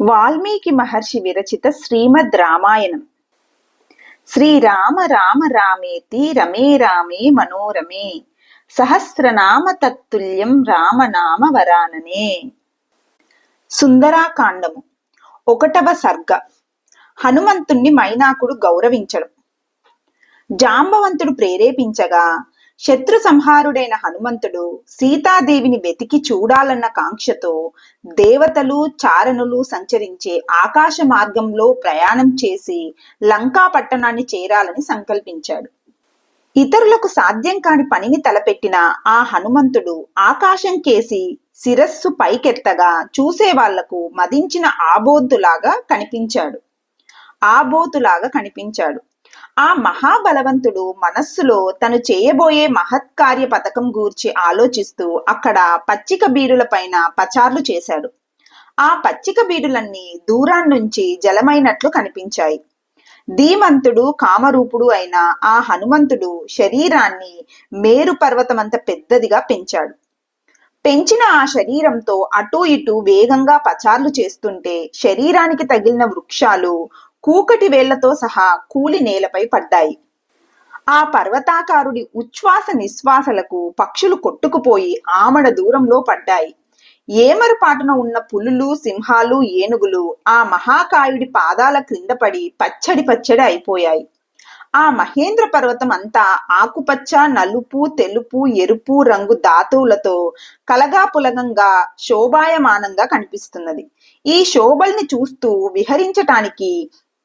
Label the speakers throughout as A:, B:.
A: వాల్మీకి మహర్షి విరచిత శ్రీమద్ రామాయణం. శ్రీరామ రామ రామేతి రమే రామే మనోరమే సహస్రనామ తత్తుల్యం రామనామ వరాననే. సుందరాకాండము ఒకటవ సర్గ హనుమంతుణ్ణి మైనాకుడు గౌరవించడం. జాంబవంతుడు ప్రేరేపించగా శత్రు సంహారుడైన హనుమంతుడు సీతాదేవిని వెతికి చూడాలన్న కాంక్షతో దేవతలు చారణులు సంచరించే ఆకాశ మార్గంలో ప్రయాణం చేసి లంకా పట్టణాన్ని చేరాలని సంకల్పించాడు. ఇతరులకు సాధ్యం కాని పనిని తలపెట్టిన ఆ హనుమంతుడు ఆకాశం కేసి శిరస్సు పైకెత్తగా చూసేవాళ్ళకు మదించిన ఆబోతులాగా కనిపించాడు. ఆబోతులాగా కనిపించాడు. ఆ మహాబలవంతుడు మనస్సులో తను చేయబోయే మహత్కార్య పథకం గూర్చి ఆలోచిస్తూ అక్కడ పచ్చిక బీడుల పైన పచార్లు చేశాడు. ఆ పచ్చిక బీడులన్నీ దూరాన్నుంచి జలమైనట్లు కనిపించాయి. ధీమంతుడు కామరూపుడు అయిన ఆ హనుమంతుడు శరీరాన్ని మేరు పర్వతమంత పెద్దదిగా పెంచాడు. పెంచిన ఆ శరీరంతో అటూ ఇటూ వేగంగా పచార్లు చేస్తుంటే శరీరానికి తగిలిన వృక్షాలు కూకటి వేళ్ళతో సహా కూలి నేలపై పడ్డాయి. ఆ పర్వతాకారుడి ఉచ్ఛ్వాస నిశ్వాసలకు పక్షులు కొట్టుకుపోయి ఆమడ దూరంలో పడ్డాయి. ఏమరుపాటున ఉన్న పులులు సింహాలు ఏనుగులు ఆ మహాకాయుడి పాదాల క్రింద పడి పచ్చడి పచ్చడి అయిపోయాయి. ఆ మహేంద్ర పర్వతం అంతా ఆకుపచ్చ నలుపు తెలుపు ఎరుపు రంగు ధాతువులతో కలగా పులగంగా శోభాయమానంగా కనిపిస్తున్నది. ఈ శోభల్ని చూస్తూ విహరించటానికి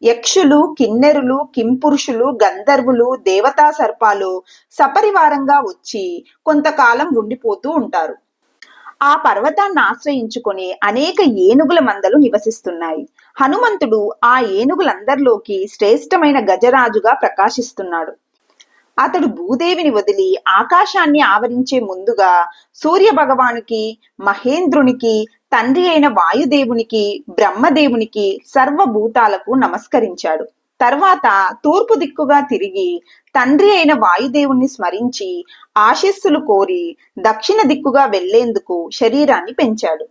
A: యక్షులు కిన్నెరులు కింపురుషులు గంధర్వులు దేవతా సర్పాలు సపరివారంగా వచ్చి కొంతకాలం ఉండిపోతూ ఉంటారు. ఆ పర్వతాన్ని ఆశ్రయించుకొని అనేక ఏనుగుల మందలు నివసిస్తున్నాయి. హనుమంతుడు ఆ ఏనుగులందరిలోకి శ్రేష్టమైన గజరాజుగా ప్రకాశిస్తున్నాడు. అతడు భూదేవిని వదిలి ఆకాశాన్ని ఆవరించే ముందుగా సూర్య భగవానికి మహేంద్రునికి తండ్రి అయిన వాయుదేవునికి బ్రహ్మదేవునికి సర్వభూతాలకు నమస్కరించాడు. తర్వాత తూర్పు దిక్కుగా తిరిగి తండ్రి అయిన వాయుదేవుణ్ణి స్మరించి ఆశీస్సులు కోరి దక్షిణ దిక్కుగా వెళ్ళేందుకు శరీరాన్ని పెంచాడు.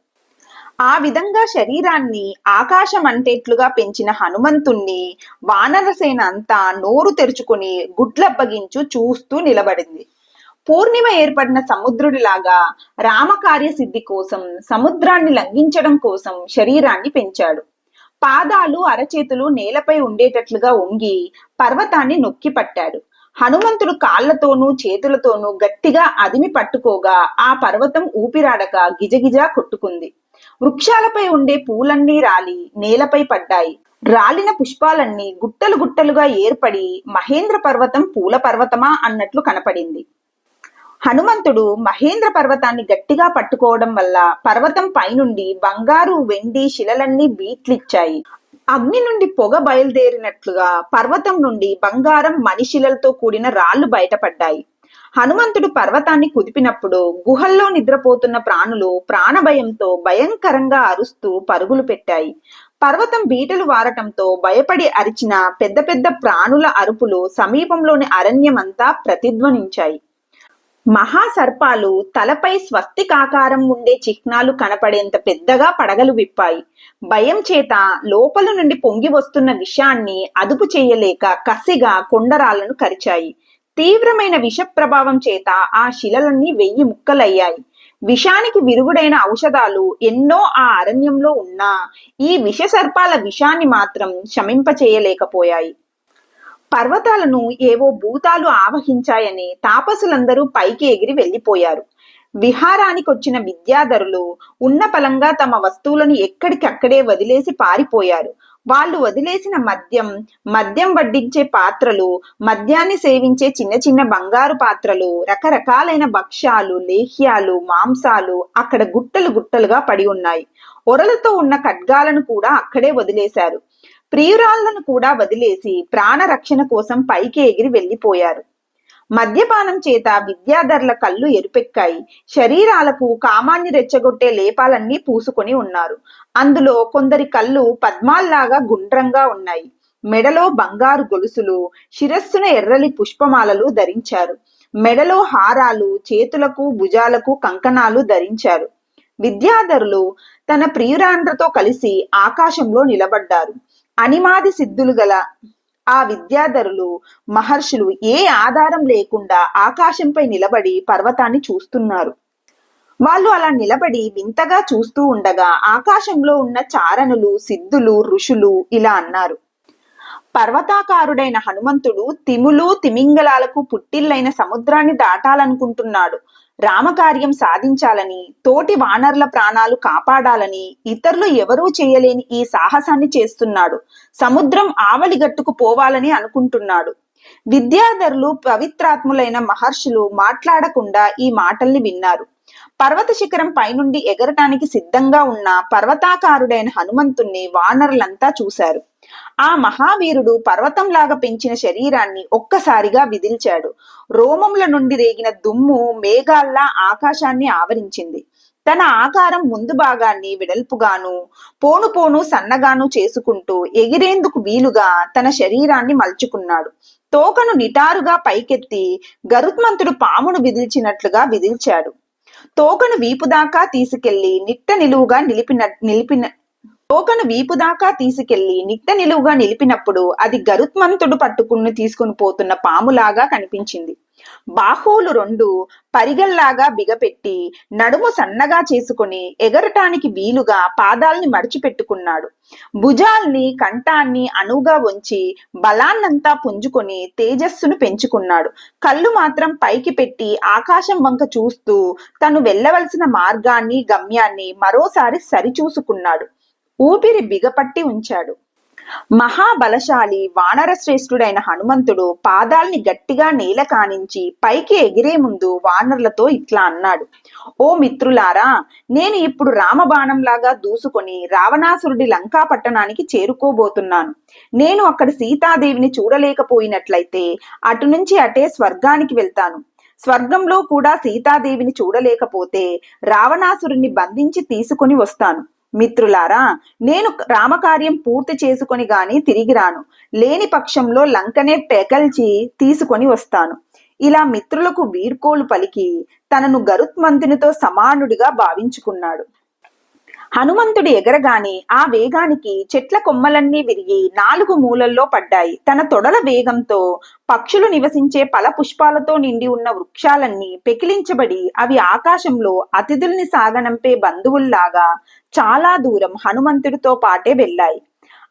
A: ఆ విధంగా శరీరాన్ని ఆకాశం అంటేట్లుగా పెంచిన హనుమంతుణ్ణి వానరసేన అంతా నోరు తెరుచుకుని గుడ్లబ్బగించు చూస్తూ నిలబడింది. పూర్ణిమ ఏర్పడిన సముద్రుడిలాగా రామకార్య సిద్ధి కోసం సముద్రాన్ని లంఘించడం కోసం శరీరాన్ని పెంచాడు. పాదాలు అరచేతులు నేలపై ఉండేటట్లుగా ఉంగి పర్వతాన్ని నొక్కి పట్టాడు. హనుమంతుడు కాళ్ళతోనూ చేతులతోనూ గట్టిగా అదిమి పట్టుకోగా ఆ పర్వతం ఊపిరాడక గిజగిజా కొట్టుకుంది. వృక్షాలపై ఉండే పూలన్నీ రాలి నేలపై పడ్డాయి. రాలిన పుష్పాలన్నీ గుట్టలు గుట్టలుగా ఏర్పడి మహేంద్ర పర్వతం పూల పర్వతమా అన్నట్లు కనపడింది. హనుమంతుడు మహేంద్ర పర్వతాన్ని గట్టిగా పట్టుకోవడం వల్ల పర్వతం పైనుండి బంగారు వెండి శిలలన్నీ బీట్లిచ్చాయి. అగ్ని నుండి పొగ బయలుదేరినట్లుగా పర్వతం నుండి బంగారం మనిషిలతో కూడిన రాళ్ళు బయటపడ్డాయి. హనుమంతుడు పర్వతాన్ని కుదిపినప్పుడు గుహల్లో నిద్రపోతున్న ప్రాణులు ప్రాణభయంతో భయంకరంగా అరుస్తూ పరుగులు పెట్టాయి. పర్వతం బీటలు వారటంతో భయపడి అరిచిన పెద్ద పెద్ద ప్రాణుల అరుపులు సమీపంలోని అరణ్యమంతా ప్రతిధ్వనించాయి. మహాసర్పాలు తలపై స్వస్తికాకారం ఉండే చిహ్నాలు కనపడేంత పెద్దగా పడగలు విప్పాయి. భయం చేత లోపల నుండి పొంగి వస్తున్న విషాన్ని అదుపు చేయలేక కసిగా కొండరాలను కరిచాయి. తీవ్రమైన విష ప్రభావం చేత ఆ శిలలన్నీ వెయ్యి ముక్కలయ్యాయి. విషానికి విరుగుడైన ఔషధాలు ఎన్నో ఆ అరణ్యంలో ఉన్నా ఈ విష సర్పాల విషాన్ని మాత్రం శమింపచేయలేకపోయాయి. పర్వతాలను ఏవో భూతాలు ఆవహించాయని తాపసులందరూ పైకి ఎగిరి వెళ్ళిపోయారు. విహారానికి వచ్చిన విద్యాధరులు ఉన్న పలంగా తమ వస్తువులను ఎక్కడికక్కడే వదిలేసి పారిపోయారు. వాళ్ళు వదిలేసిన మద్యం మద్యం వడ్డించే పాత్రలు మద్యాన్ని సేవించే చిన్న చిన్న బంగారు పాత్రలు రకరకాలైన భక్ష్యాలు లేహ్యాలు మాంసాలు అక్కడ గుట్టలు గుట్టలుగా పడి ఉన్నాయి. ఒరలతో ఉన్న ఖడ్గాలను కూడా అక్కడే వదిలేశారు. ప్రియురాళ్ళను కూడా వదిలేసి ప్రాణరక్షణ కోసం పైకి ఎగిరి వెళ్ళిపోయారు మద్యపానం చేత విద్యాధర్ల కళ్ళు ఎరుపెక్కాయి. శరీరాలకు కామాన్ని రెచ్చగొట్టే లేపాలన్నీ పూసుకొని ఉన్నారు. అందులో కొందరి కళ్ళు పద్మాల్లాగా గుండ్రంగా ఉన్నాయి. మెడలో బంగారు గొలుసులు శిరస్సున ఎర్రలి పుష్పమాలలు ధరించారు. మెడలో హారాలు చేతులకు భుజాలకు కంకణాలు ధరించారు. విద్యాధరులు తన ప్రియురాండ్రతో కలిసి ఆకాశంలో నిలబడ్డారు. అనిమాది సిద్ధులు గల ఆ విద్యాధరులు మహర్షులు ఏ ఆధారం లేకుండా ఆకాశంపై నిలబడి పర్వతాన్ని చూస్తున్నారు. వాళ్ళు అలా నిలబడి వింతగా చూస్తూ ఉండగా ఆకాశంలో ఉన్న చారణులు సిద్ధులు ఋషులు ఇలా అన్నారు. పర్వతాకారుడైన హనుమంతుడు తిములు తిమింగలాలకు పుట్టిల్లైన సముద్రాన్ని దాటాలనుకుంటున్నాడు. రామకార్యం సాధించాలని తోటి వానర్ల ప్రాణాలు కాపాడాలని ఇతరులు ఎవరూ చేయలేని ఈ సాహసాన్ని చేస్తున్నాడు. సముద్రం ఆవలిగట్టుకు పోవాలని అనుకుంటున్నాడు. విద్యాధరులు పవిత్రాత్ములైన మహర్షులు మాట్లాడకుండా ఈ మాటల్ని విన్నారు. పర్వత శిఖరం పైనుండి ఎగరటానికి సిద్ధంగా ఉన్న పర్వతాకారుడైన హనుమంతుణ్ణి వానరులంతా చూశారు. ఆ మహావీరుడు పర్వతంలాగా పెంచిన శరీరాన్ని ఒక్కసారిగా విదిల్చాడు. రోమముల నుండి రేగిన దుమ్ము మేఘాల్లా ఆకాశాన్ని ఆవరించింది. తన ఆకారం ముందు భాగాన్ని వెడల్పుగాను పోను పోను సన్నగాను చేసుకుంటూ ఎగిరేందుకు వీలుగా తన శరీరాన్ని మలుచుకున్నాడు. తోకను నిటారుగా పైకెత్తి గరుత్మంతుడు పామును విదిల్చినట్లుగా విదిల్చాడు. తోకను వీపు దాకా తీసుకెళ్ళి నిట్ట నిలువుగా నిలిపిన నిలిపిన తోకను వీపు దాకా తీసుకెళ్ళి నిట్ట నిలువుగా నిలిపినప్పుడు అది గరుత్మంతుడు పట్టుకుని తీసుకుని పోతున్న పాములాగా కనిపించింది. బాహువులు రెండు పరిగల్లాగా బిగపెట్టి నడుము సన్నగా చేసుకుని ఎగరటానికి వీలుగా పాదాల్ని మడిచిపెట్టుకున్నాడు. భుజాల్ని కంఠాన్ని అనువుగా వంచి బలాన్నంతా పుంజుకొని తేజస్సును పెంచుకున్నాడు. కళ్ళు మాత్రం పైకి పెట్టి ఆకాశం వంక చూస్తూ తను వెళ్ళవలసిన మార్గాన్ని గమ్యాన్ని మరోసారి సరిచూసుకున్నాడు. ఊపిరి బిగపట్టి ఉంచాడు. మహాబలశాలి వానరశ్రేష్ఠుడైన హనుమంతుడు పాదాల్ని గట్టిగా నేల కానించి పైకి ఎగిరే ముందు వానరులతో ఇట్లా అన్నాడు. ఓ మిత్రులారా నేను ఇప్పుడు రామబాణంలాగా దూసుకొని రావణాసురుడి లంకా పట్టణానికి చేరుకోబోతున్నాను. నేను అక్కడ సీతాదేవిని చూడలేకపోయినట్లయితే అటు నుంచి అటే స్వర్గానికి వెళ్తాను. స్వర్గంలో కూడా సీతాదేవిని చూడలేకపోతే రావణాసురుణ్ణి బంధించి తీసుకొని వస్తాను. మిత్రులారా నేను రామకార్యం పూర్తి చేసుకొని గాని తిరిగి రాను. లేని పక్షంలో లంకనే పెకల్చి తీసుకొని వస్తాను. ఇలా మిత్రులకు వీర్కోలు పలికి తనను గరుత్మంతునితో సమానుడిగా భావించుకున్నాడు. హనుమంతుడు ఎగరగానే ఆ వేగానికి చెట్ల కొమ్మలన్నీ విరిగి నాలుగు మూలల్లో పడ్డాయి. తన తొడల వేగంతో పక్షులు నివసించే పల పుష్పాలతో నిండి ఉన్న వృక్షాలన్నీ పెకిలించబడి అవి ఆకాశంలో అతిథుల్ని సాగనంపే బంధువుల్లాగా చాలా దూరం హనుమంతుడితో పాటే వెళ్ళాయి.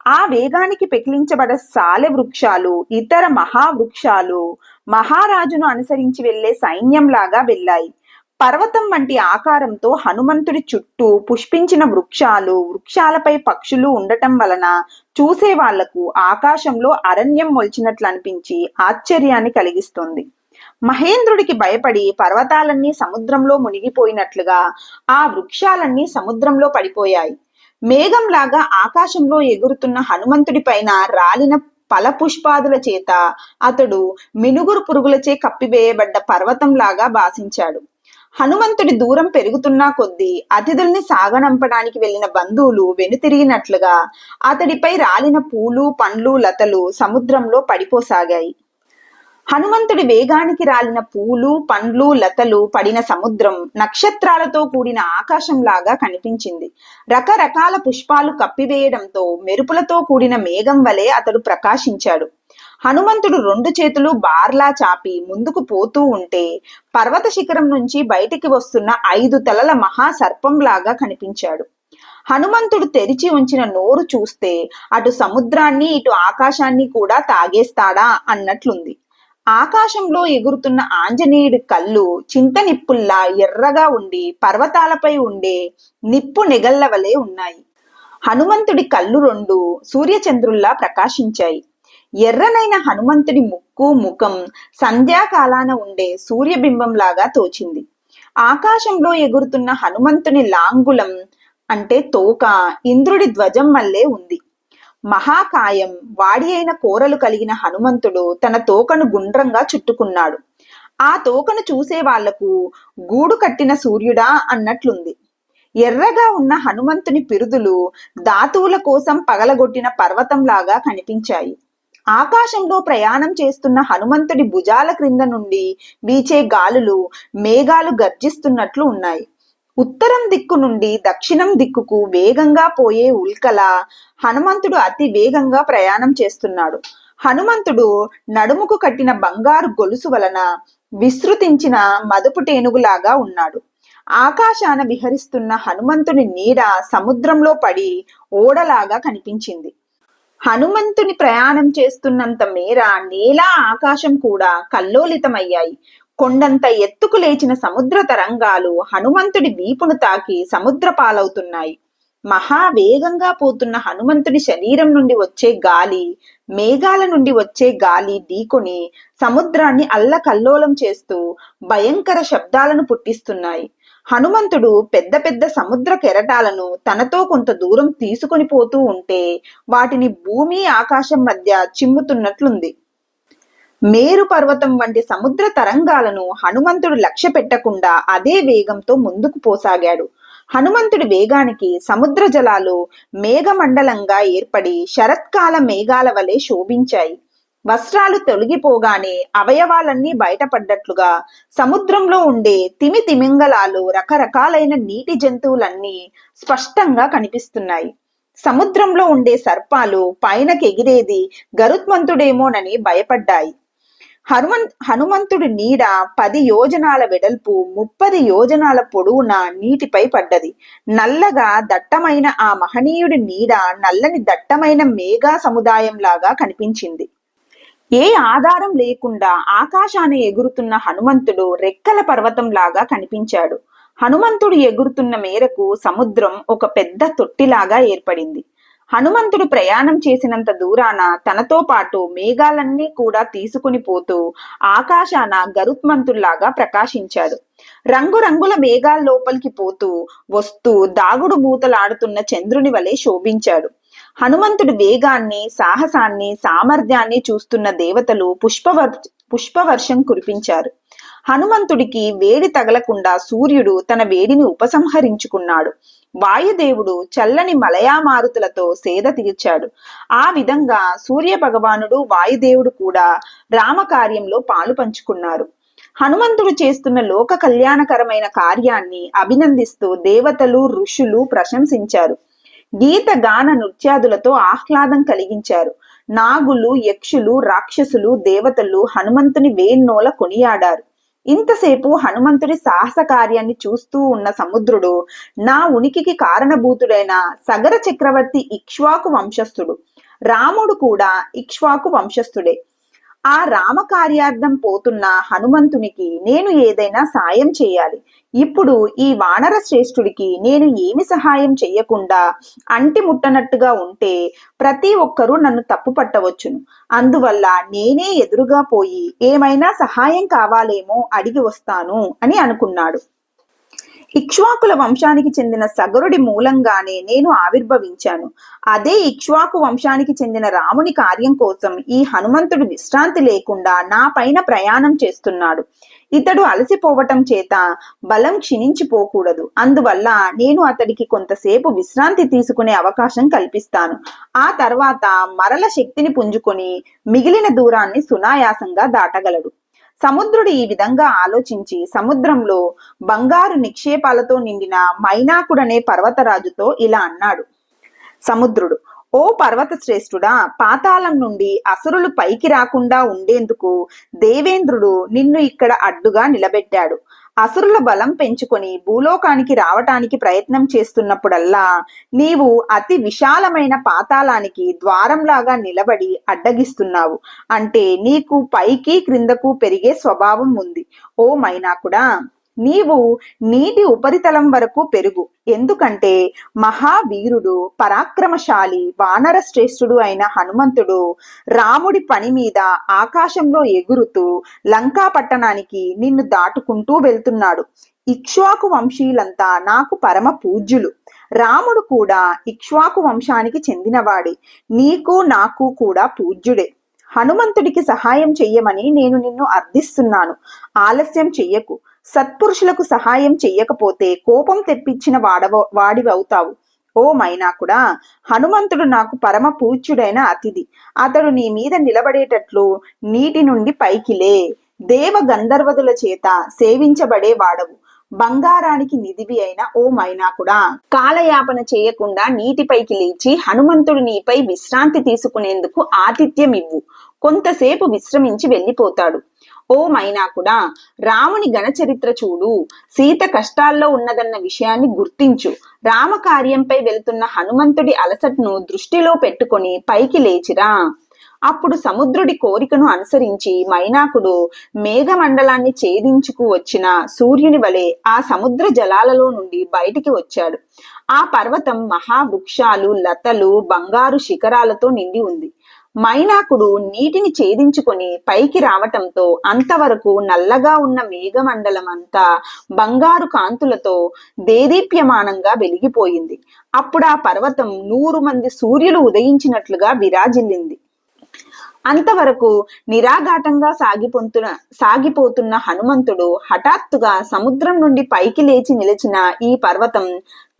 A: ఆ వేగానికి పెకిలించబడ సాలె వృక్షాలు ఇతర మహావృక్షాలు మహారాజును అనుసరించి వెళ్ళే సైన్యంలాగా వెళ్ళాయి. పర్వతం వంటి ఆకారంతో హనుమంతుడి చుట్టూ పుష్పించిన వృక్షాలు వృక్షాలపై పక్షులు ఉండటం వలన చూసే వాళ్ళకు ఆకాశంలో అరణ్యం మొలిచినట్లు అనిపించి ఆశ్చర్యాన్ని కలిగిస్తుంది. మహేంద్రుడికి భయపడి పర్వతాలన్నీ సముద్రంలో మునిగిపోయినట్లుగా ఆ వృక్షాలన్నీ సముద్రంలో పడిపోయాయి. మేఘంలాగా ఆకాశంలో ఎగురుతున్న హనుమంతుడి పైన రాలిన పల పుష్పాదుల చేత అతడు మినుగురు పురుగులచే కప్పివేయబడ్డ పర్వతంలాగా భాషించాడు హనుమంతుడి దూరం పెరుగుతున్నా కొద్దీ అతిథుల్ని సాగనంపడానికి వెళ్ళిన బంధువులు వెనుతిరిగినట్లుగా అతడిపై రాలిన పూలు పండ్లు లతలు సముద్రంలో పడిపోసాగాయి. హనుమంతుడి వేగానికి రాలిన పూలు పండ్లు లతలు పడిన సముద్రం నక్షత్రాలతో కూడిన ఆకాశంలాగా కనిపించింది. రకరకాల పుష్పాలు కప్పివేయడంతో మెరుపులతో కూడిన మేఘం వలె అతడు ప్రకాశించాడు. హనుమంతుడు రెండు చేతులు బార్లా చాపి ముందుకు పోతూ ఉంటే పర్వత శిఖరం నుంచి బయటికి వస్తున్న ఐదు తలల మహాసర్పంలాగా కనిపించాడు. హనుమంతుడు తెరిచి ఉంచిన నోరు చూస్తే అటు సముద్రాన్ని ఇటు ఆకాశాన్ని కూడా తాగేస్తాడా అన్నట్లుంది. ఆకాశంలో ఎగురుతున్న ఆంజనేయుడి కళ్ళు చింత నిప్పుల్లా ఎర్రగా ఉండి పర్వతాలపై ఉండే నిప్పు నిగల్లవలే ఉన్నాయి. హనుమంతుడి కళ్ళు రెండు సూర్యచంద్రుల్లా ప్రకాశించాయి. ఎర్రనైన హనుమంతుడి ముక్కు ముఖం సంధ్యాకాలాన ఉండే సూర్యబింబంలాగా తోచింది. ఆకాశంలో ఎగురుతున్న హనుమంతుని లాంగులం అంటే తోక ఇంద్రుడి ధ్వజం వల్లే ఉంది. మహాకాయం వాడి అయిన కోరలు కలిగిన హనుమంతుడు తన తోకను గుండ్రంగా చుట్టుకున్నాడు. ఆ తోకను చూసే వాళ్ళకు గూడు కట్టిన సూర్యుడా అన్నట్లుంది. ఎర్రగా ఉన్న హనుమంతుని పిరుదులు ధాతువుల కోసం పగలగొట్టిన పర్వతంలాగా కనిపించాయి. ఆకాశంలో ప్రయాణం చేస్తున్న హనుమంతుడి భుజాల క్రింద నుండి వీచే గాలులు మేఘాలు గర్జిస్తున్నట్లు ఉన్నాయి. ఉత్తరం దిక్కు నుండి దక్షిణం దిక్కుకు వేగంగా పోయే ఉల్కల హనుమంతుడు అతి వేగంగా ప్రయాణం చేస్తున్నాడు. హనుమంతుడు నడుముకు కట్టిన బంగారు గొలుసు వలన విస్తృతించిన మదుపు టేనుగులాగా ఉన్నాడు. ఆకాశాన విహరిస్తున్న హనుమంతుని నీడ సముద్రంలో పడి ఓడలాగా కనిపించింది. హనుమంతుని ప్రయాణం చేస్తున్నంత మేర నేల ఆకాశం కూడా కల్లోలితమయ్యాయి. కొండంత ఎత్తుకు లేచిన సముద్ర తరంగాలు హనుమంతుడి వీపును తాకి సముద్ర పాలవుతున్నాయి మహా వేగంగా పోతున్న హనుమంతుడి శరీరం నుండి వచ్చే గాలి మేఘాల నుండి వచ్చే గాలి ఢీకొని సముద్రాన్ని అల్లకల్లోలం చేస్తూ భయంకర శబ్దాలను పుట్టిస్తున్నాయి. హనుమంతుడు పెద్ద పెద్ద సముద్ర కెరటాలను తనతో కొంత దూరం తీసుకొని పోతూ ఉంటే వాటిని భూమి ఆకాశం మధ్య చిమ్ముతున్నట్లుంది. మేరు పర్వతం వంటి సముద్ర తరంగాలను హనుమంతుడు లక్ష్య పెట్టకుండా అదే వేగంతో ముందుకు పోసాగాడు. హనుమంతుడి వేగానికి సముద్ర జలాలు మేఘమండలంగా ఏర్పడి శరత్కాల మేఘాల వలె శోభించాయి. వస్త్రాలు తొలగిపోగానే అవయవాలన్నీ బయటపడ్డట్లుగా సముద్రంలో ఉండే తిమి తిమింగలాలు రకరకాలైన నీటి జంతువులన్నీ స్పష్టంగా కనిపిస్తున్నాయి. సముద్రంలో ఉండే సర్పాలు పైనకెగిరేది గరుత్మంతుడేమోనని భయపడ్డాయి. హనుమన్ హనుమంతుడి నీడ పది యోజనాల వెడల్పు ముప్పది యోజనాల పొడవున నీటిపై పడ్డది. నల్లగా దట్టమైన ఆ మహనీయుడి నీడ నల్లని దట్టమైన మేఘా సముదాయం లాగా కనిపించింది. ఏ ఆధారం లేకుండా ఆకాశాన్ని ఎగురుతున్న హనుమంతుడు రెక్కల పర్వతం లాగా కనిపించాడు. హనుమంతుడు ఎగురుతున్న మేరకు సముద్రం ఒక పెద్ద తొట్టిలాగా ఏర్పడింది. హనుమంతుడు ప్రయాణం చేసినంత దూరాన తనతో పాటు మేఘాలన్నీ కూడా తీసుకుని పోతూ ఆకాశాన గరుత్మంతుల్లాగా ప్రకాశించాడు. రంగురంగుల మేఘాల లోపలికి పోతూ వస్తూ దాగుడు మూతలాడుతున్న చంద్రుని వలె శోభించాడు. హనుమంతుడి వేగాన్ని సాహసాన్ని సామర్థ్యాన్ని చూస్తున్న దేవతలు పుష్పవర్ పుష్పవర్షం కురిపించారు. హనుమంతుడికి వేడి తగలకుండా సూర్యుడు తన వేడిని ఉపసంహరించుకున్నాడు. వాయుదేవుడు చల్లని మలయామారుతులతో సేద తీర్చాడు. ఆ విధంగా సూర్య భగవానుడు వాయుదేవుడు కూడా రామకార్యంలో పాలు పంచుకున్నారు. హనుమంతుడు చేస్తున్న లోక కళ్యాణకరమైన కార్యాన్ని అభినందిస్తూ దేవతలు ఋషులు ప్రశంసించారు. గీత గాన నృత్యాదులతో ఆహ్లాదం కలిగించారు. నాగులు యక్షులు రాక్షసులు దేవతలు హనుమంతుని వేన్నోల కొనియాడారు. ఇంతసేపు హనుమంతుడి సాహస కార్యాన్ని చూస్తూ ఉన్న సముద్రుడు నా ఉనికికి కారణభూతుడైన సగర చక్రవర్తి ఇక్ష్వాకు వంశస్థుడు. రాముడు కూడా ఇక్ష్వాకు వంశస్థుడే. ఆ రామ కార్యార్థం పోతున్న హనుమంతునికి నేను ఏదైనా సాయం చేయాలి. ఇప్పుడు ఈ వానర శ్రేష్ఠుడికి నేను ఏమి సహాయం చెయ్యకుండా అంటి ముట్టనట్టుగా ఉంటే ప్రతి ఒక్కరూ నన్ను తప్పు పట్టవచ్చును. అందువల్ల నేనే ఎదురుగా పోయి ఏమైనా సహాయం కావాలేమో అడిగి వస్తాను అని అనుకున్నాడు. ఇక్ష్వాకుల వంశానికి చెందిన సగరుడి మూలంగానే నేను ఆవిర్భవించాను. అదే ఇక్ష్వాకు వంశానికి చెందిన రాముని కార్యం కోసం ఈ హనుమంతుడు విశ్రాంతి లేకుండా నా పైన ప్రయాణం చేస్తున్నాడు. ఇతడు అలసిపోవటం చేత బలం క్షీణించిపోకూడదు. అందువల్ల నేను అతడికి కొంతసేపు విశ్రాంతి తీసుకునే అవకాశం కల్పిస్తాను. ఆ తర్వాత మరల శక్తిని పుంజుకొని మిగిలిన దూరాన్ని సునాయాసంగా దాటగలడు. సముద్రుడు ఈ విధంగా ఆలోచించి సముద్రంలో బంగారు నిక్షేపాలతో నిండిన మైనాకుడనే పర్వతరాజుతో ఇలా అన్నాడు. సముద్రుడు ఓ పర్వత శ్రేష్ఠుడా పాతాళం నుండి అసురులు పైకి రాకుండా ఉండేందుకు దేవేంద్రుడు నిన్ను ఇక్కడ అడ్డుగా నిలబెట్టాడు. అసురుల బలం పెంచుకొని భూలోకానికి రావటానికి ప్రయత్నం చేస్తున్నప్పుడల్లా నీవు అతి విశాలమైన పాతాళానికి ద్వారంలాగా నిలబడి అడ్డగిస్తున్నావు. అంటే నీకు పైకి క్రిందకు పెరిగే స్వభావం ఉంది. ఓ మైనాకుడా! నీవు నీటి ఉపరితలం వరకు పెరుగు. ఎందుకంటే మహావీరుడు పరాక్రమశాలి వానర శ్రేష్ఠుడు అయిన హనుమంతుడు రాముడి పని మీద ఆకాశంలో ఎగురుతూ లంకా పట్టణానికి నిన్ను దాటుకుంటూ వెళ్తున్నాడు. ఇక్ష్వాకు వంశీయులంతా నాకు పరమ పూజ్యులు. రాముడు కూడా ఇక్ష్వాకు వంశానికి చెందినవాడే. నీకు నాకు కూడా పూజ్యుడే. హనుమంతుడికి సహాయం చెయ్యమని నేను నిన్ను అర్థిస్తున్నాను. ఆలస్యం చెయ్యకు. సత్పురుషులకు సహాయం చెయ్యకపోతే కోపం తెప్పించిన వాడవ వాడివవుతావు. ఓ మైనాకుడా హనుమంతుడు నాకు పరమ పూజ్యుడైన అతిథి. అతడు నీ మీద నిలబడేటట్లు నీటి నుండి పైకి లే. దేవ గంధర్వదుల చేత సేవించబడే వాడవు. బంగారానికి నిధివి అయిన ఓ మైనాకుడా కాలయాపన చేయకుండా నీటిపైకి లేచి హనుమంతుడు నీపై విశ్రాంతి తీసుకునేందుకు ఆతిథ్యం ఇవ్వు కొంతసేపు విశ్రమించి వెళ్ళిపోతాడు. ఓ మైనాకుడా రాముని గణచరిత్ర చూడు. సీత కష్టాల్లో ఉన్నదన్న విషయాన్ని గుర్తించు. రామకార్యంపై వెళ్తున్న హనుమంతుడి అలసటను దృష్టిలో పెట్టుకొని పైకి లేచిరా. అప్పుడు సముద్రుడి కోరికను అనుసరించి మైనాకుడు మేఘమండలాన్ని ఛేదించుకు వచ్చిన సూర్యుని వలె ఆ సముద్ర జలాలలో నుండి బయటికి వచ్చాడు. ఆ పర్వతం మహావృక్షాలు లతలు బంగారు శిఖరాలతో నిండి ఉంది. మైనాకుడు నీటిని ఛేదించుకొని పైకి రావటంతో అంతవరకు నల్లగా ఉన్న మేఘమండలం అంతా బంగారు కాంతులతో దేదీప్యమానంగా వెలిగిపోయింది. అప్పుడు ఆ పర్వతం నూరు మంది సూర్యులు ఉదయించినట్లుగా విరాజిల్లింది. అంతవరకు నిరాఘాటంగా సాగిపోతున్న సాగిపోతున్న హనుమంతుడు హఠాత్తుగా సముద్రం నుండి పైకి లేచి నిలిచిన ఈ పర్వతం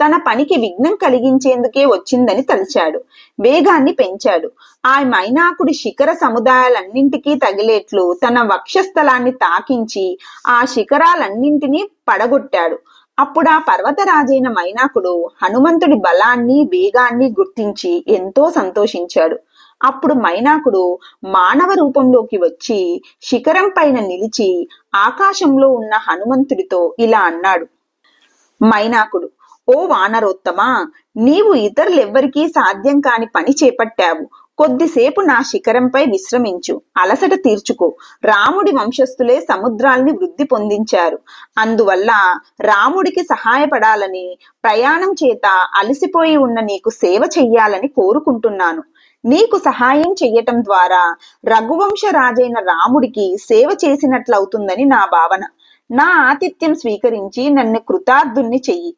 A: తన పనికి విఘ్నం కలిగించేందుకే వచ్చిందని తలిచాడు. వేగాన్ని పెంచాడు. ఆ మైనాకుడి శిఖర సముదాయాలన్నింటికీ తగిలేట్లు తన వక్షస్థలాన్ని తాకించి ఆ శిఖరాలన్నింటినీ పడగొట్టాడు. అప్పుడు ఆ పర్వతరాజైన మైనాకుడు హనుమంతుడి బలాన్ని వేగాన్ని గుర్తించి ఎంతో సంతోషించాడు. అప్పుడు మైనాకుడు మానవ రూపంలోకి వచ్చి శిఖరం పైన నిలిచి ఆకాశంలో ఉన్న హనుమంతుడితో ఇలా అన్నాడు. మైనాకుడు ఓ వానరోత్తమా నీవు ఇతరులెవ్వరికీ సాధ్యం కాని పని చేపట్టావు. కొద్దిసేపు నా శిఖరంపై విశ్రమించు అలసట తీర్చుకో. రాముడి వంశస్థులే సముద్రాల్ని వృద్ధి పొందించారు. అందువల్ల రాముడికి సహాయపడాలని ప్రయాణం చేత అలసిపోయి ఉన్న నీకు సేవ చెయ్యాలని కోరుకుంటున్నాను. నీకు సహాయం చెయ్యటం ద్వారా రఘువంశ రాజైన రాముడికి సేవ చేసినట్లవుతుందని నా భావన. నా ఆతిథ్యం స్వీకరించి నన్ను కృతార్థుణ్ణి చెయ్యి.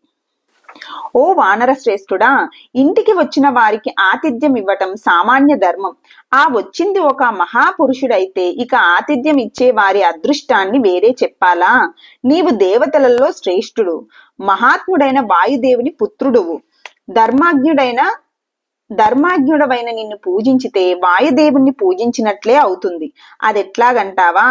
A: ఓ వానర శ్రేష్ఠుడా ఇంటికి వచ్చిన వారికి ఆతిథ్యం ఇవ్వటం సామాన్య ధర్మం. ఆ వచ్చింది ఒక మహాపురుషుడైతే ఇక ఆతిథ్యం ఇచ్చే వారి అదృష్టాన్ని వేరే చెప్పాలా? నీవు దేవతలలో శ్రేష్ఠుడు మహాత్ముడైన వాయుదేవుని పుత్రుడువు. ధర్మాజ్ఞుడైన ధర్మాజ్ఞుడవైన నిన్ను పూజించితే వాయుదేవుణ్ణి పూజించినట్లే అవుతుంది. అదెట్లాగంటావా?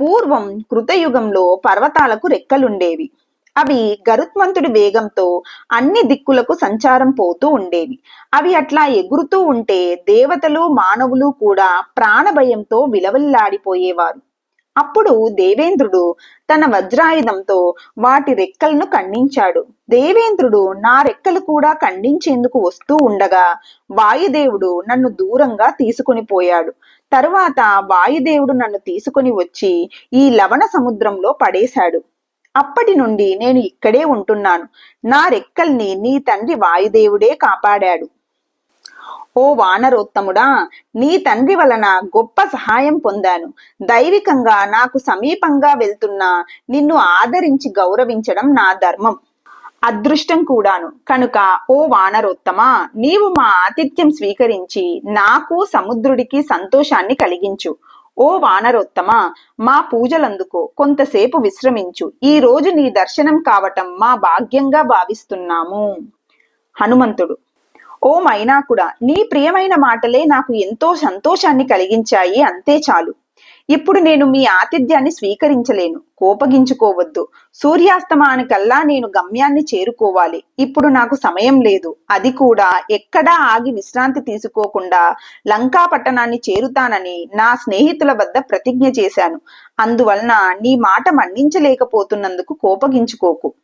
A: పూర్వం కృతయుగంలో పర్వతాలకు రెక్కలుండేవి. అవి గరుత్మంతుడి వేగంతో అన్ని దిక్కులకు సంచారం పోతూ ఉండేవి. అవి అట్లా ఎగురుతూ ఉంటే దేవతలు మానవులు కూడా ప్రాణభయంతో విలవిల్లాడిపోయేవారు. అప్పుడు దేవేంద్రుడు తన వజ్రాయుధంతో వాటి రెక్కలను ఖండించాడు. దేవేంద్రుడు నా రెక్కలు కూడా ఖండించేందుకు వస్తూ ఉండగా వాయుదేవుడు నన్ను దూరంగా తీసుకొని పోయాడు. తరువాత వాయుదేవుడు నన్ను తీసుకొని వచ్చి ఈ లవణ సముద్రంలో పడేశాడు. అప్పటి నుండి నేను ఇక్కడే ఉంటున్నాను. నా రెక్కల్ని నీ తండ్రి వాయుదేవుడే కాపాడాడు. ఓ వానరోత్తముడా నీ తండ్రి వలన గొప్ప సహాయం పొందాను. దైవికంగా నాకు సమీపంగా వెళ్తున్న నిన్ను ఆదరించి గౌరవించడం నా ధర్మం. అదృష్టం కూడాను. కనుక ఓ వానరోత్తమా నీవు మా ఆతిథ్యం స్వీకరించి నాకు సముద్రుడికి సంతోషాన్ని కలిగించు. ఓ వానరోత్తమా మా పూజలందుకో కొంతసేపు విశ్రమించు. ఈ రోజు నీ దర్శనం కావటం మా భాగ్యంగా భావిస్తున్నాము. హనుమంతుడు ఓ మైనాకుడా నీ ప్రియమైన మాటలే నాకు ఎంతో సంతోషాన్ని కలిగించాయి అంతే చాలు. ఇప్పుడు నేను మీ ఆతిథ్యాన్ని స్వీకరించలేను. కోపగించుకోవద్దు. సూర్యాస్తమానికల్లా నేను గమ్యాన్ని చేరుకోవాలి. ఇప్పుడు నాకు సమయం లేదు. అది కూడా ఎక్కడా ఆగి విశ్రాంతి తీసుకోకుండా లంకా పట్టణాన్ని చేరుతానని నా స్నేహితుల వద్ద ప్రతిజ్ఞ చేశాను. అందువలన నీ మాట మన్నించలేకపోతున్నందుకు కోపగించుకోకు.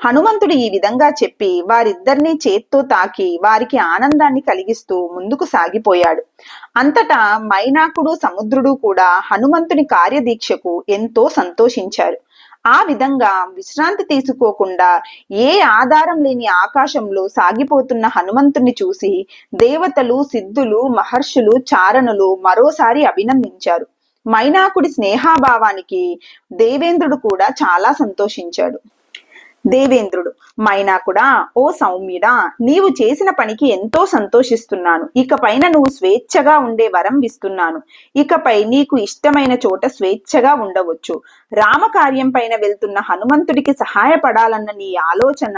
A: హనుమంతుడు ఈ విధంగా చెప్పి వారిద్దరినీ చేత్తో తాకి వారికి ఆనందాన్ని కలిగిస్తూ ముందుకు సాగిపోయాడు. అంతటా మైనాకుడు సముద్రుడు కూడా హనుమంతుని కార్యదీక్షకు ఎంతో సంతోషించారు. ఆ విధంగా విశ్రాంతి తీసుకోకుండా ఏ ఆధారం లేని ఆకాశంలో సాగిపోతున్న హనుమంతుని చూసి దేవతలు సిద్ధులు మహర్షులు చారణులు మరోసారి అభినందించారు. మైనాకుడి స్నేహాభావానికి దేవేంద్రుడు కూడా చాలా సంతోషించాడు. దేవేంద్రుడు మైనాకుడా ఓ సౌమ్యుడా నీవు చేసిన పనికి ఎంతో సంతోషిస్తున్నాను. ఇకపైన నువ్వు స్వేచ్ఛగా ఉండే వరం ఇస్తున్నాను ఇకపై నీకు ఇష్టమైన చోట స్వేచ్ఛగా ఉండవచ్చు. రామకార్యం పైన వెళ్తున్న హనుమంతుడికి సహాయపడాలన్న నీ ఆలోచన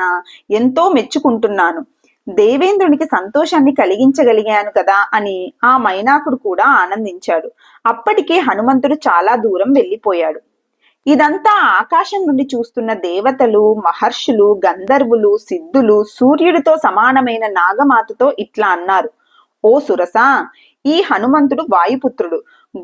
A: ఎంతో మెచ్చుకుంటున్నాను. దేవేంద్రునికి సంతోషాన్ని కలిగించగలిగాను కదా అని ఆ మైనాకుడు కూడా ఆనందించాడు. అప్పటికే హనుమంతుడు చాలా దూరం వెళ్ళిపోయాడు. ఇదంతా ఆకాశం నుండి చూస్తున్న దేవతలు మహర్షులు గంధర్వులు సిద్ధులు సూర్యుడితో సమానమైన నాగమాతతో ఇట్లా అన్నారు. ఓ సురస ఈ హనుమంతుడు వాయుపుత్రుడు.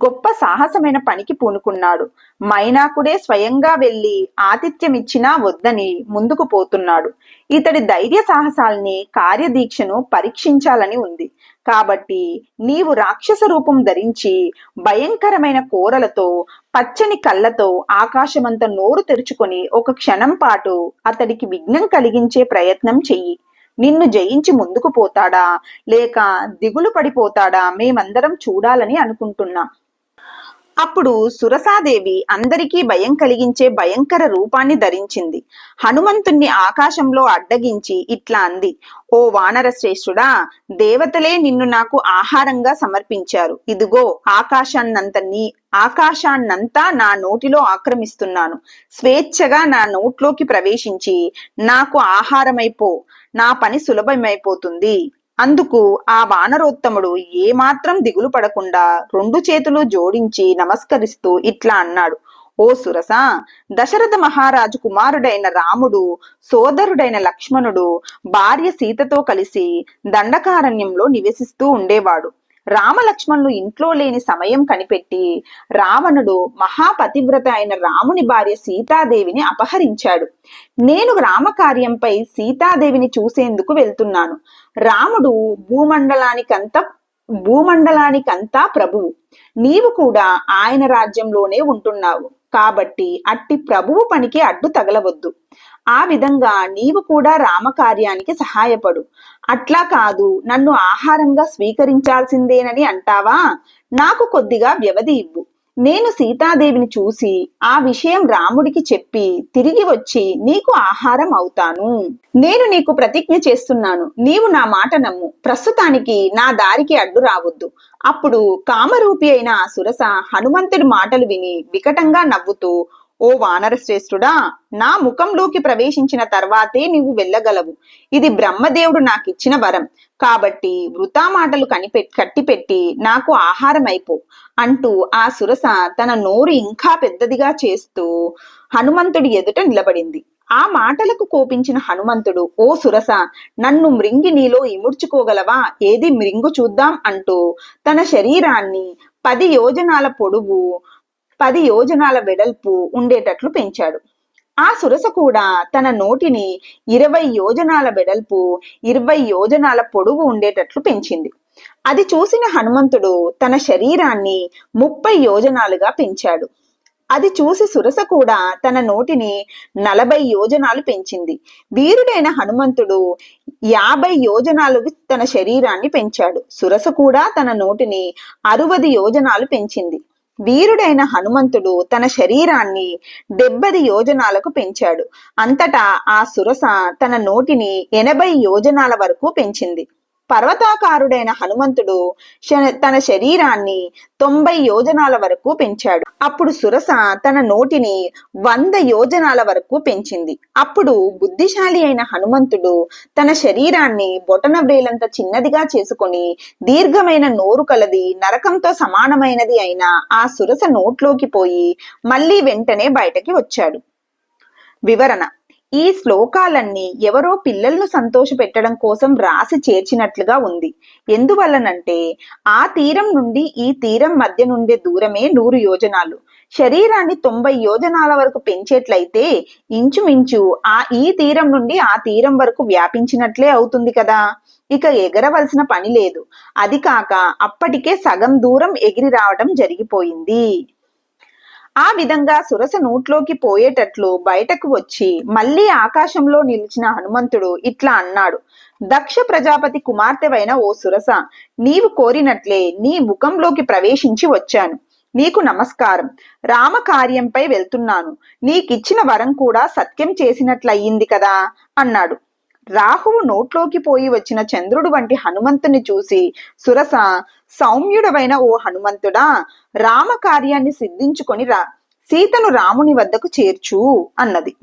A: గొప్ప సాహసమైన పనికి పూనుకున్నాడు. మైనాకుడే స్వయంగా వెళ్ళి ఆతిథ్యమిచ్చినా వద్దని ముందుకు పోతున్నాడు. ఇతడి ధైర్య సాహసాల్ని కార్యదీక్షను పరీక్షించాలని ఉంది. కాబట్టి నీవు రాక్షస రూపం ధరించి భయంకరమైన కోరలతో పచ్చని కళ్ళతో ఆకాశమంత నోరు తెరుచుకొని ఒక క్షణం పాటు అతడికి విఘ్నం కలిగించే ప్రయత్నం చెయ్యి. నిన్ను జయించి ముందుకు పోతాడా? లేక దిగులు పడిపోతాడా? మేమందరం చూడాలని అనుకుంటున్నాం. అప్పుడు సురసాదేవి అందరికీ భయం కలిగించే భయంకర రూపాన్ని ధరించింది. హనుమంతుణ్ణి ఆకాశంలో అడ్డగించి ఇట్లా అంది ఓ వానర శ్రేష్ఠుడా దేవతలే నిన్ను నాకు ఆహారంగా సమర్పించారు. ఇదిగో ఆకాశాన్నంత నీ ఆకాశాన్నంతా నా నోటిలో ఆక్రమిస్తున్నాను. స్వేచ్ఛగా నా నోట్లోకి ప్రవేశించి నాకు ఆహారమైపో నా పని సులభమైపోతుంది. అందుకు ఆ వానరోత్తముడు ఏమాత్రం దిగులు పడకుండా రెండు చేతులు జోడించి నమస్కరిస్తూ ఇట్లా అన్నాడు. ఓ సురస దశరథ మహారాజు కుమారుడైన రాముడు సోదరుడైన లక్ష్మణుడు భార్య సీతతో కలిసి దండకారణ్యంలో నివసిస్తూ ఉండేవాడు. రామలక్ష్మణులు ఇంట్లో లేని సమయం కనిపెట్టి రావణుడు మహాపతివ్రత అయిన రాముని భార్య సీతాదేవిని అపహరించాడు. నేను రామకార్యంపై సీతాదేవిని చూసేందుకు వెళ్తున్నాను. రాముడు భూమండలానికంతా భూమండలానికంతా ప్రభువు. నీవు కూడా ఆయన రాజ్యంలోనే ఉంటున్నావు. కాబట్టి అట్టి ప్రభువు పనికి అడ్డు తగలవద్దు. ఆ విధంగా నీవు కూడా రామకార్యానికి సహాయపడు. అట్లా కాదు నన్ను ఆహారంగా స్వీకరించాల్సిందేనని అంటావా? నాకు కొద్దిగా వ్యవధి ఇవ్వు. నేను సీతాదేవిని చూసి ఆ విషయం రాముడికి చెప్పి తిరిగి వచ్చి నీకు ఆహారం అవుతాను. నేను నీకు ప్రతిజ్ఞ చేస్తున్నాను. నీవు నా మాట నమ్ము. ప్రస్తుతానికి నా దారికి అడ్డు రావద్దు. అప్పుడు కామరూపి అయిన ఆ సురస హనుమంతుడి మాటలు విని వికటంగా నవ్వుతూ ఓ వానర శ్రేష్ఠుడా నా ముఖంలోకి ప్రవేశించిన తర్వాతే నీవు వెళ్ళగలవు. ఇది బ్రహ్మదేవుడు నాకిచ్చిన వరం. కాబట్టి వృతా మాటలు కనిపె కట్టిపెట్టి నాకు ఆహారం అయిపో అంటూ ఆ సురస తన నోరు ఇంకా పెద్దదిగా చేస్తూ హనుమంతుడి ఎదుట నిలబడింది. ఆ మాటలకు కోపించిన హనుమంతుడు ఓ సురస నన్ను మృంగి నీలో ఇముడ్చుకోగలవా? ఏది మృంగు చూద్దాం అంటూ తన శరీరాన్ని పది యోజనాల పొడువు పది యోజనాల వెడల్పు ఉండేటట్లు పెంచాడు. ఆ సురస కూడా తన నోటిని ఇరవై యోజనాల వెడల్పు ఇరవై యోజనాల పొడవు ఉండేటట్లు పెంచింది. అది చూసిన హనుమంతుడు తన శరీరాన్ని ముప్పై యోజనాలుగా పెంచాడు. అది చూసి సురస కూడా తన నోటిని నలభై యోజనాలు పెంచింది. వీరుడైన హనుమంతుడు యాభై యోజనాలు తన శరీరాన్ని పెంచాడు. సురస కూడా తన నోటిని అరవది యోజనాలు పెంచింది. వీరుడైన హనుమంతుడు తన శరీరాన్ని డెబ్బది యోజనాలకు పెంచాడు. అంతటా ఆ సురస తన నోటిని ఎనభై యోజనాల వరకు పెంచింది. పర్వతాకారుడైన హనుమంతుడు శ- తన శరీరాన్ని తొంభై యోజనాల వరకు పెంచాడు. అప్పుడు సురస తన నోటిని వంద యోజనాల వరకు పెంచింది. అప్పుడు బుద్ధిశాలి అయిన హనుమంతుడు తన శరీరాన్ని బొటన వ్రేలంత చిన్నదిగా చేసుకొని దీర్ఘమైన నోరు కలది నరకంతో సమానమైనది అయిన ఆ సురస నోట్లోకి పోయి మళ్ళీ వెంటనే బయటకి వచ్చాడు. వివరణ ఈ శ్లోకాలన్నీ ఎవరో పిల్లలను సంతోషపెట్టడం కోసం రాసి చేర్చినట్లుగా ఉంది. ఎందువల్లనంటే ఆ తీరం నుండి ఈ తీరం మధ్య నుండే దూరమే నూరు యోజనాలు. శరీరాన్ని తొంభై యోజనాల వరకు పెంచేట్లయితే ఇంచుమించు ఆ ఈ తీరం నుండి ఆ తీరం వరకు వ్యాపించినట్లే అవుతుంది కదా. ఇక ఎగరవలసిన పని లేదు. అది కాక అప్పటికే సగం దూరం ఎగిరి రావడం జరిగిపోయింది. ఆ విధంగా సురస నోట్లోకి పోయేటట్లు బయటకు వచ్చి మళ్ళీ ఆకాశంలో నిలిచిన హనుమంతుడు ఇట్లా అన్నాడు. దక్ష ప్రజాపతి కుమార్తెవైన ఓ సురస నీవు కోరినట్లే నీ ముఖంలోకి ప్రవేశించి వచ్చాను. నీకు నమస్కారం. రామ కార్యంపై వెళ్తున్నాను. నీకిచ్చిన వరం కూడా సత్యం చేసినట్లయింది కదా అన్నాడు. రాహువు నోట్లోకి పోయి వచ్చిన చంద్రుడు వంటి హనుమంతుని చూసి సురస సౌమ్యుడవైన ఓ హనుమంతుడా రామ కార్యాన్ని సిద్ధించుకొని రా సీతను రాముని వద్దకు చేర్చు అన్నది.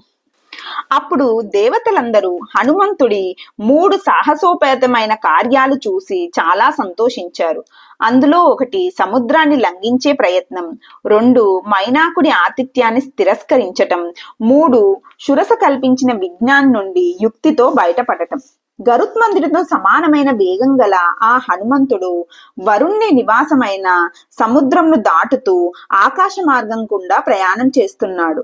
A: అప్పుడు దేవతలందరూ హనుమంతుడి మూడు సాహసోపేతమైన కార్యాలు చూసి చాలా సంతోషించారు. అందులో ఒకటి సముద్రాన్ని లంఘించే ప్రయత్నం రెండు మైనాకుడి ఆతిథ్యాన్ని తిరస్కరించటం మూడు శురస కల్పించిన విజ్ఞాన్ నుండి యుక్తితో బయటపడటం. గరుత్మంతుడితో సమానమైన వేగం గల ఆ హనుమంతుడు వరుణ్ణి నివాసమైన సముద్రంను దాటుతూ ఆకాశ మార్గం గుండా ప్రయాణం చేస్తున్నాడు.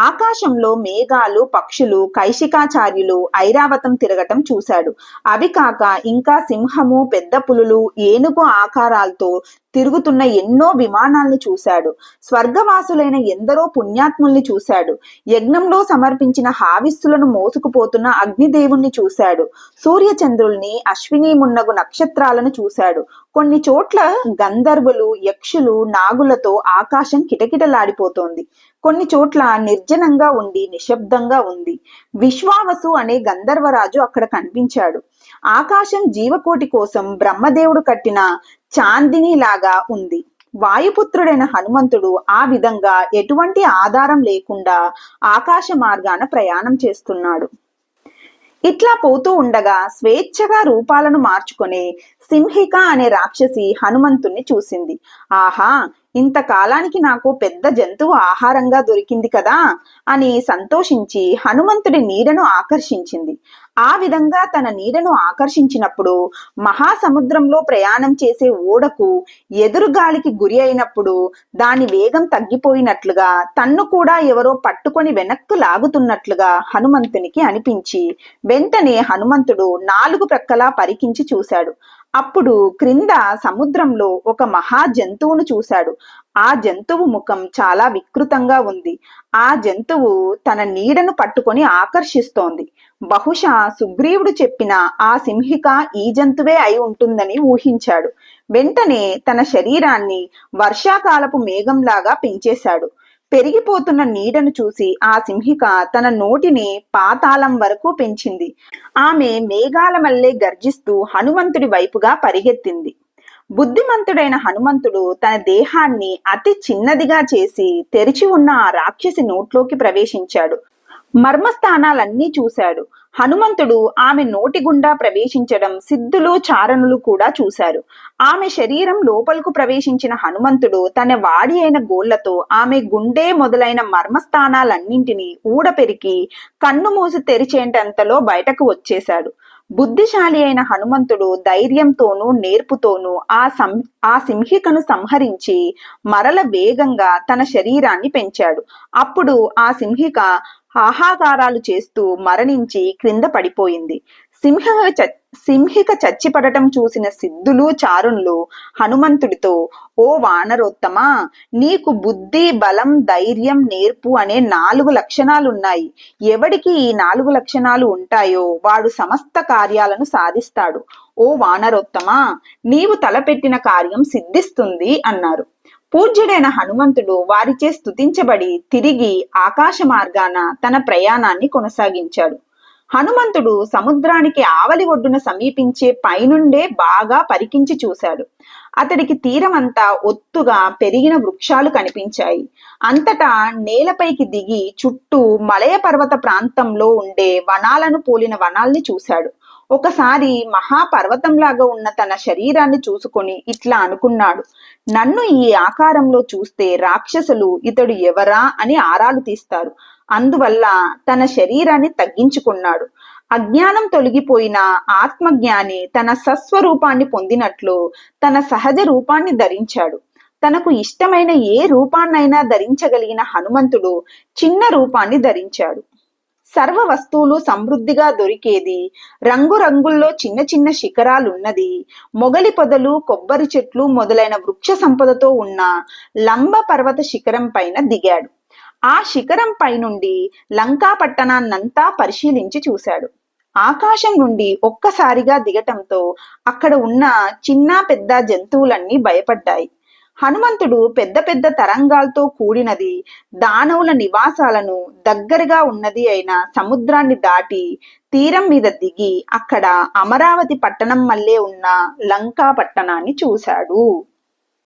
A: ఆకాశంలో మేఘాలు పక్షులు కైశికాచార్యులు ఐరావతం తిరగటం చూశాడు. అవి కాక ఇంకా సింహము పెద్ద పులులు ఏనుగు ఆకారాలతో తిరుగుతున్న ఎన్నో విమానాల్ని చూశాడు. స్వర్గవాసులైన ఎందరో పుణ్యాత్ముల్ని చూశాడు. యజ్ఞంలో సమర్పించిన హావిస్సులను మోసుకుపోతున్న అగ్నిదేవుణ్ణి చూశాడు. సూర్యచంద్రుల్ని అశ్విని మున్నగు నక్షత్రాలను చూశాడు. కొన్ని చోట్ల గంధర్వులు యక్షులు నాగులతో ఆకాశం కిటకిటలాడిపోతోంది. కొన్ని చోట్ల నిర్జనంగా ఉండి నిశ్శబ్దంగా ఉంది. విశ్వావసు అనే గంధర్వరాజు అక్కడ కనిపించాడు. ఆకాశం జీవకోటి కోసం బ్రహ్మదేవుడు కట్టిన చాందిని లాగా ఉంది. వాయుపుత్రుడైన హనుమంతుడు ఆ విధంగా ఎటువంటి ఆధారం లేకుండా ఆకాశ మార్గాన ప్రయాణం చేస్తున్నాడు. ఇట్లా పోతూ ఉండగా స్వేచ్ఛగా రూపాలను మార్చుకొని సింహిక అనే రాక్షసి హనుమంతుణ్ణి చూసింది. ఆహా! ఇంతకాలానికి నాకు పెద్ద జంతువు ఆహారంగా దొరికింది కదా అని సంతోషించి హనుమంతుడి నీడను ఆకర్షించింది. ఆ విధంగా తన నీడను ఆకర్షించినప్పుడు మహాసముద్రంలో ప్రయాణం చేసే ఓడకు ఎదురుగాలికి గురి అయినప్పుడు దాని వేగం తగ్గిపోయినట్లుగా తన్ను కూడా ఎవరో పట్టుకొని వెనక్కు లాగుతున్నట్లుగా హనుమంతునికి అనిపించి వెంటనే హనుమంతుడు నాలుగు ప్రక్కలా పరికించి చూశాడు. అప్పుడు క్రింద సముద్రంలో ఒక మహా జంతువును చూశాడు. ఆ జంతువు ముఖం చాలా వికృతంగా ఉంది. ఆ జంతువు తన నీడను పట్టుకొని ఆకర్షిస్తోంది. బహుశా సుగ్రీవుడు చెప్పిన ఆ సింహిక ఈ జంతువే అయి ఉంటుందని ఊహించాడు. వెంటనే తన శరీరాన్ని వర్షాకాలపు మేఘంలాగా పెంచేశాడు. పెరిగిపోతున్న నీడను చూసి ఆ సింహిక తన నోటిని పాతాళం వరకు పెంచింది. ఆమె మేఘాల మల్లె గర్జిస్తూ హనుమంతుడి వైపుగా పరిగెత్తింది. బుద్ధిమంతుడైన హనుమంతుడు తన దేహాన్ని అతి చిన్నదిగా చేసి తెరిచి ఉన్న ఆ రాక్షసి నోట్లోకి ప్రవేశించాడు. మర్మస్థానాలన్నీ చూశాడు. హనుమంతుడు ఆమె నోటి గుండా ప్రవేశించడం సిద్ధులు చారణులు కూడా చూశారు. ఆమె శరీరం లోపలకు ప్రవేశించిన హనుమంతుడు తన వాడి అయిన గోళ్ళతో ఆమె గుండె మొదలైన మర్మస్థానాలన్నింటినీ ఊడపెరికి కన్ను మూసి తెరిచేంటంతలో బయటకు వచ్చేశాడు. బుద్ధిశాలి అయిన హనుమంతుడు ధైర్యంతోనూ నేర్పుతోనూ ఆ సం ఆ సింహికను సంహరించి మరల వేగంగా తన శరీరాన్ని పెంచాడు. అప్పుడు ఆ సింహిక ఆహాకారాలు చేస్తూ మరణించి క్రింద పడిపోయింది. సింహ చ- సింహిక చచ్చిపడటం చూసిన సిద్ధులు చారుణులు హనుమంతుడితో ఓ వానరోత్తమా నీకు బుద్ధి బలం ధైర్యం నేర్పు అనే నాలుగు లక్షణాలున్నాయి. ఎవడికి ఈ నాలుగు లక్షణాలు ఉంటాయో వాడు సమస్త కార్యాలను సాధిస్తాడు. ఓ వానరోత్తమా నీవు తలపెట్టిన కార్యం సిద్ధిస్తుంది అన్నారు. పూజ్యుడైన హనుమంతుడు వారిచే స్థుతించబడి తిరిగి ఆకాశ మార్గాన తన ప్రయాణాన్ని కొనసాగించాడు. హనుమంతుడు సముద్రానికి ఆవలి ఒడ్డున సమీపించే పైనుండే బాగా పరికించి చూశాడు. అతడికి తీరమంతా ఒత్తుగా పెరిగిన వృక్షాలు కనిపించాయి. అంతటా నేలపైకి దిగి చుట్టూ మలయ పర్వత ప్రాంతంలో ఉండే వనాలను పోలిన వనాల్ని చూశాడు. ఒకసారి మహాపర్వతంలాగా ఉన్న తన శరీరాన్ని చూసుకొని ఇట్లా అనుకున్నాడు. నన్ను ఈ ఆకారంలో చూస్తే రాక్షసులు ఇతడు ఎవరా అని ఆరాలు తీస్తారు. అందువల్ల తన శరీరాన్ని తగ్గించుకున్నాడు. అజ్ఞానం తొలగిపోయిన ఆత్మజ్ఞాని తన సస్వరూపాన్ని పొందినట్లు తన సహజ రూపాన్ని ధరించాడు. తనకు ఇష్టమైన ఏ రూపాన్నైనా ధరించగలిగిన హనుమంతుడు చిన్న రూపాన్ని ధరించాడు. సర్వ వస్తువులు సమృద్ధిగా దొరికేది. రంగురంగుల్లో చిన్న చిన్న శిఖరాలున్నది. మొగలి పొదలు కొబ్బరి చెట్లు మొదలైన వృక్ష సంపదతో ఉన్న లంబ పర్వత శిఖరం పైన దిగాడు. ఆ శిఖరం పైనుండి లంకా పట్టణాన్నంతా పరిశీలించి చూశాడు. ఆకాశం నుండి ఒక్కసారిగా దిగటంతో అక్కడ ఉన్న చిన్న పెద్ద జంతువులన్నీ భయపడ్డాయి. హనుమంతుడు పెద్ద పెద్ద తరంగాలతో కూడినది దానవుల నివాసాలను దగ్గరగా ఉన్నది అయిన సముద్రాన్ని దాటి తీరం మీద దిగి అక్కడ అమరావతి పట్టణం మల్లే ఉన్న లంకా పట్టణాన్ని చూశాడు.